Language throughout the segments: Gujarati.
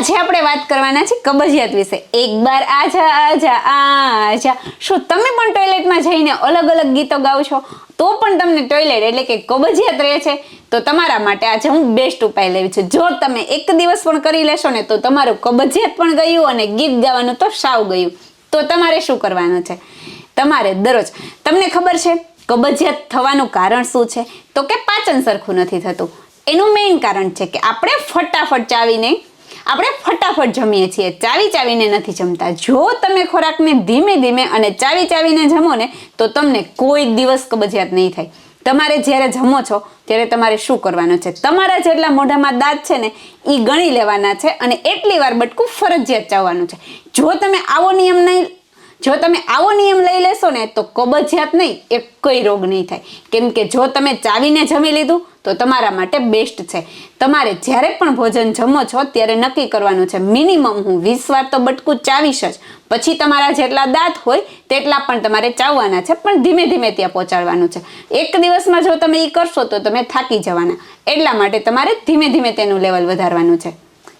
આજે આપણે વાત કરવાના છે કબજિયાત વિશે. એક બાર આજા આજા આજા. શું તમે પણ ટોયલેટમાં જઈને અલગ અલગ ગીતો ગાઓ છો? તો પણ તમને ટોયલેટ એટલે કે કબજિયાત રહે છે. તો તમારા માટે આજે હું બેસ્ટ ઉપાય લેવી છું. જો તમે એક દિવસ પણ કરી લેશો ને, તો તમારું કબજિયાત પણ ગયું અને ગીત ગાવાનું તો સાવ ગયું. તો તમારે શું કરવાનું છે? તમારે દરરોજ, તમને ખબર છે, કબજિયાત થવાનું કારણ શું છે? તો કે પાચન સરખું નથી થતું. એનું મેઇન કારણ છે કે આપણે ફટાફટ ચાવીને આપણે ફટાફટ જમીએ છીએ. ચાવી ચાવીને નથી જમતા. જો તમે ખોરાકને ધીમે ધીમે અને ચાવી ચાવીને જમો ને, તો તમને કોઈ દિવસ કબજિયાત નહીં થાય. તમારે જ્યારે જમો છો, ત્યારે તમારે શું કરવાનું છે? તમારા જેટલા મોઢામાં દાંત છે ને એ ગણી લેવાના છે અને એટલી વાર બટકું ફરજિયાત ચાવવાનું છે. જો તમે આવો નિયમ નહીં જો તમે આવો નિયમ લઈ લેશો ને, તો કબજિયાત નહીં, એક કોઈ રોગ નહીં થાય. કેમ કે જો તમે ચાવીને જમી લીધું, તો તમારા માટે બેસ્ટ છે. તમારે જ્યારે પણ ભોજન જમો છો, ત્યારે નક્કી કરવાનું છે મિનિમમ હું વીસ વાર તો બટકું ચાવીશ જ. પછી તમારા જેટલા દાંત હોય, તેટલા પણ તમારે ચાવવાના છે, પણ ધીમે ધીમે ત્યાં પહોંચાડવાનું છે. એક દિવસમાં જો તમે એ કરશો, તો તમે થાકી જવાના. એટલા માટે તમારે ધીમે ધીમે તેનું લેવલ વધારવાનું છે.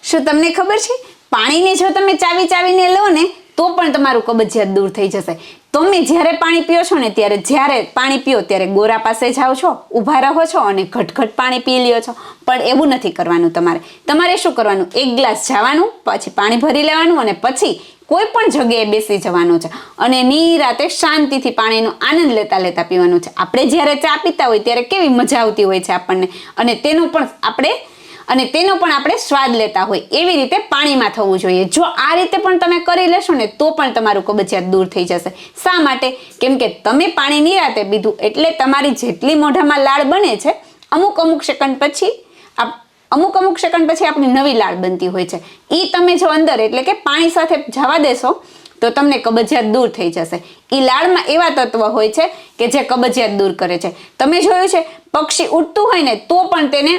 શું તમને ખબર છે? પાણીને જો તમે ચાવી ચાવીને લો ને તો પણ તમારું કબજિયાત દૂર થઈ જશે. તમે જ્યારે પાણી પીઓ છો ને ત્યારે જ્યારે પાણી પીઓ ત્યારે ગોરા પાસે જાઓ છો, ઊભા રહો છો અને ઘટઘટ પાણી પી લ્યો છો. પણ એવું નથી કરવાનું તમારે. તમારે શું કરવાનું? એક ગ્લાસ જવાનું, પછી પાણી ભરી લેવાનું અને પછી કોઈ પણ જગ્યાએ બેસી જવાનું છે. અને નિરાતે શાંતિથી પાણીનો આનંદ લેતા લેતા પીવાનું છે. આપણે જ્યારે ચા પીતા હોય ત્યારે કેવી મજા આવતી હોય છે આપણને. અને તેનું પણ આપણે અને તેનો પણ આપણે સ્વાદ લેતા હોય એવી રીતે પાણીમાં થવું જોઈએ. જો આ રીતે પણ તમે કરી લેશો ને, તો પણ તમારું કબજિયાત દૂર થઈ જશે. શા માટે? કેમ કે તમે પાણી નિરાતે પીધું એટલે તમારી જેટલી મોઢામાં લાળ બને છે, અમુક અમુક સેકન્ડ પછી અમુક અમુક સેકન્ડ પછી આપણી નવી લાળ બનતી હોય છે. એ તમે જો અંદર એટલે કે પાણી સાથે જવા દેશો, તો તમને કબજિયાત દૂર થઈ જશે. એ લાળમાં એવા તત્વ હોય છે કે જે કબજિયાત દૂર કરે છે. તમે જોયું છે, પક્ષી ઉડતું હોય ને, તો પણ તેને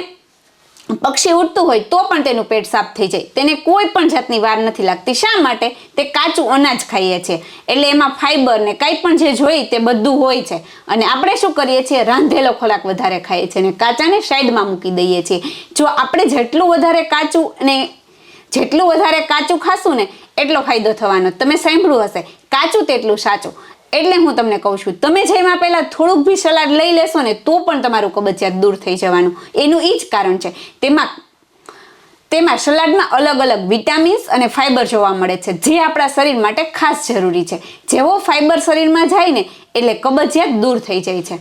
પક્ષી ઉડતું હોય તો પણ તેનું પેટ સાફ થઈ જાય. તેને કોઈ પણ જાતની વાર નથી લાગતી. શા માટે? તે કાચું અનાજ ખાઈએ છીએ એટલે એમાં ફાઈબર ને કંઈ પણ જે જોઈ તે બધું હોય છે. અને આપણે શું કરીએ છીએ? રાંધેલો ખોરાક વધારે ખાઈએ છીએ અને કાચાને સાઈડમાં મૂકી દઈએ છીએ. જો આપણે જેટલું વધારે કાચું અને જેટલું વધારે કાચું ખાશું ને, એટલો ફાયદો થવાનો. તમે સાંભળ્યું હશે. કાચું તેટલું સાચું. એટલે હું તમને કહું છું, તમે જેમાં પહેલાં થોડુંક બી સલાડ લઈ લેશો ને, તો પણ તમારું કબજિયાત દૂર થઈ જવાનું. એનું એ જ કારણ છે. તેમાં તેમાં સલાડમાં અલગ અલગ વિટામિન્સ અને ફાઇબર જોવા મળે છે, જે આપણા શરીર માટે ખાસ જરૂરી છે. જેવો ફાઇબર શરીરમાં જાય ને, એટલે કબજિયાત દૂર થઈ જાય છે.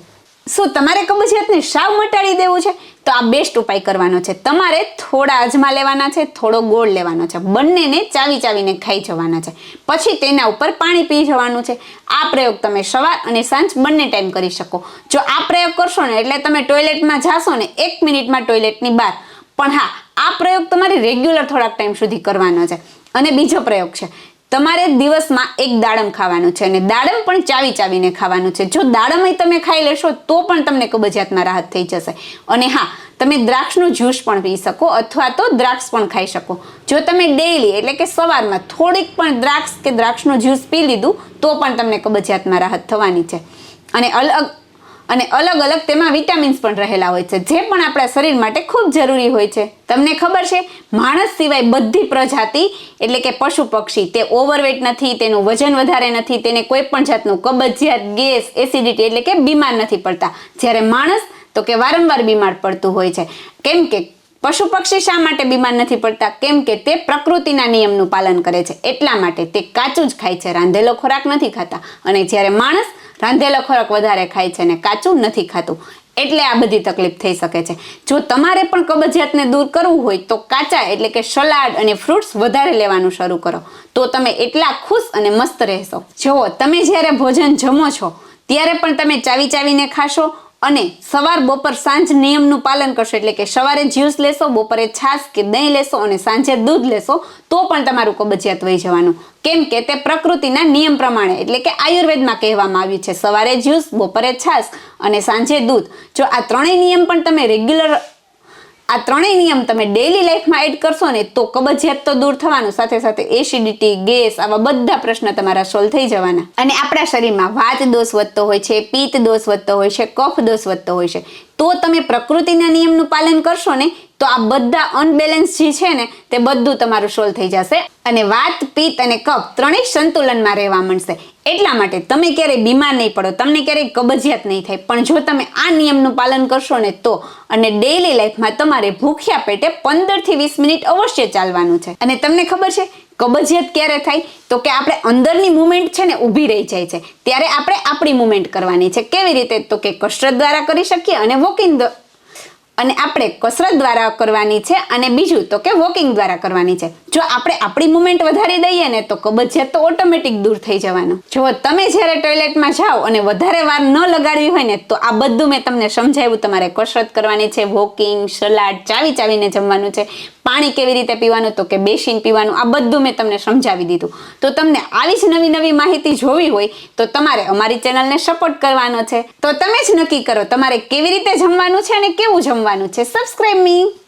શું તમારે કબજિયાતને સાવ મટાડી દેવું છે? તો આ બેસ્ટ ઉપાય કરવાનો છે. તમારે થોડા અજમા લેવાના છે, થોડો ગોળ લેવાનો છે. બંનેને ચાવી ચાવીને ખાઈ જવાના છે. પછી તેના ઉપર પાણી પી જવાનું છે. આ પ્રયોગ તમે સવાર અને સાંજ બંને ટાઈમ કરી શકો. જો આ પ્રયોગ કરશો ને, એટલે તમે ટોયલેટમાં જાશો ને, એક મિનિટમાં ટોયલેટની બહાર. પણ હા, આ પ્રયોગ તમારે રેગ્યુલર થોડાક ટાઈમ સુધી કરવાનો છે. અને બીજો પ્રયોગ છે. તમારે દિવસમાં એક દાડમ ખાવાનું છે અને દાડમ પણ ચાવી ચાવીને ખાવાનું છે. જો દાડમ તમે ખાઈ લેશો, તો પણ તમને કબજિયાતમાં રાહત થઈ જશે. અને હા, તમે દ્રાક્ષનું જ્યુસ પણ પી શકો અથવા તો દ્રાક્ષ પણ ખાઈ શકો. જો તમે ડેઈલી એટલે કે સવારમાં થોડીક પણ દ્રાક્ષ કે દ્રાક્ષનું જ્યુસ પી લીધું, તો પણ તમને કબજિયાતમાં રાહત થવાની છે. અને અલગ અને અલગ અલગ તેમાં વિટામિન્સ પણ રહેલા હોય છે, જે પણ આપણા શરીર માટે ખૂબ જરૂરી હોય છે. તમને ખબર છે, માણસ સિવાય બધી પ્રજાતિ, એટલે કે પશુ પક્ષી, તે ઓવરવેટ નથી, તેનું વજન વધારે નથી, તેને કોઈ પણ જાતનું કબજિયાત, ગેસ એસિડિટી એટલે કે બીમાર નથી પડતા. જ્યારે માણસ, તો કે વારંવાર બીમાર પડતું હોય છે. કેમ કે પશુ પક્ષી શા માટે બીમાર નથી પડતા? કેમ કે તે પ્રકૃતિના નિયમનું પાલન કરે છે. એટલા માટે તે કાચું જ ખાય છે. રાંધેલો ખોરાક નથી ખાતા. અને જ્યારે માણસ રાંધેલો ખોરાક વધારે ખાય છે અને કાચું નથી ખાતું, એટલે આ બધી તકલીફ થઈ શકે છે. જો તમારે પણ કબજિયાતને દૂર કરવું હોય તો કાચા એટલે કે સલાડ અને ફ્રૂટ્સ વધારે લેવાનું શરૂ કરો. તો તમે એટલા ખુશ અને મસ્ત રહેશો. જુઓ, તમે જ્યારે ભોજન જમો છો, ત્યારે પણ તમે ચાવી ચાવીને ખાશો અને સવાર બપોર સાંજ નિયમનું પાલન કરશો એટલે કે સવારે જ્યુસ લેશો, બપોરે છાશ કે દહીં લેશો અને સાંજે દૂધ લેશો, તો પણ તમારું કબજિયાત વહી જવાનું. કેમ કે તે પ્રકૃતિના નિયમ પ્રમાણે, એટલે કે આયુર્વેદમાં કહેવામાં આવ્યું છે, સવારે જ્યુસ, બપોરે છાશ અને સાંજે દૂધ. જો આ ત્રણેય નિયમ પણ તમે રેગ્યુલર આ ત્રણેય નિયમ તમે ડેઈલી લાઈફમાં એડ કરશો ને, તો કબજિયાત તો દૂર થવાનું. સાથે સાથે એસિડિટી ગેસ આવા બધા પ્રશ્ન તમારા સોલ્વ થઈ જવાના. અને આપણા શરીરમાં વાત દોષ વધતો હોય છે, પિત્ત દોષ વધતો હોય છે, કફ દોષ વધતો હોય છે. તો તમે પ્રકૃતિના નિયમનું પાલન કરશો ને, તો આ બધા અનબેલેન્સ જે છે ને, તે બધું તમારું સોલ્વ થઈ જશે. અને વાત, પિત્ત અને કફ ત્રણેય સંતુલનમાં રહેવા મળશે એટલા માટે તમે ક્યારેય બીમાર નહીં પડો, તમને ક્યારેય કબજિયાત નહીં થાય. પણ જો તમે આ નિયમનું પાલન કરશો ને તો, અને ડેઈલી લાઈફમાં તમારે ભૂખ્યા પેટે પંદરથી વીસ મિનિટ અવશ્ય ચાલવાનું છે. અને તમને ખબર છે, કબજિયાત ક્યારે થાય? તો કે આપણે અંદરની મુમેન્ટ છે ને ઊભી રહી જાય છે. ત્યારે આપણે આપણી મુમેન્ટ કરવાની છે. કેવી રીતે? તો કે કસરત દ્વારા કરી શકીએ અને વોકિંગ અને આપણે કસરત દ્વારા કરવાની છે અને બીજું તો કે વોકિંગ દ્વારા કરવાની છે. જો આપણે આપણી મુમેન્ટ વધારી દઈએ ને તો કબજિયાત તો ઓટોમેટિક દૂર થઈ જવાનું. જો તમે જ્યારે ટોયલેટમાં જાઓ અને વધારે વાર ન લગાડવી હોય ને તો આ બધું મેં તમને સમજાવ્યું તમારે કસરત કરવાની છે વોકિંગ સલાડ, ચાવી ચાવીને જમવાનું છે. પાણી કેવી રીતે પીવાનું, તો કે બેસીને પીવાનું, આ બધું મેં તમને સમજાવી દીધું. તો તમને આવી જ નવી નવી માહિતી જોવી હોય, તો તમારે અમારી ચેનલને સપોર્ટ કરવાનો છે. તો તમે જ નક્કી કરો તમારે કેવી રીતે જમવાનું છે અને કેવું જમવાનું છે. સબસ્ક્રાઈબ મી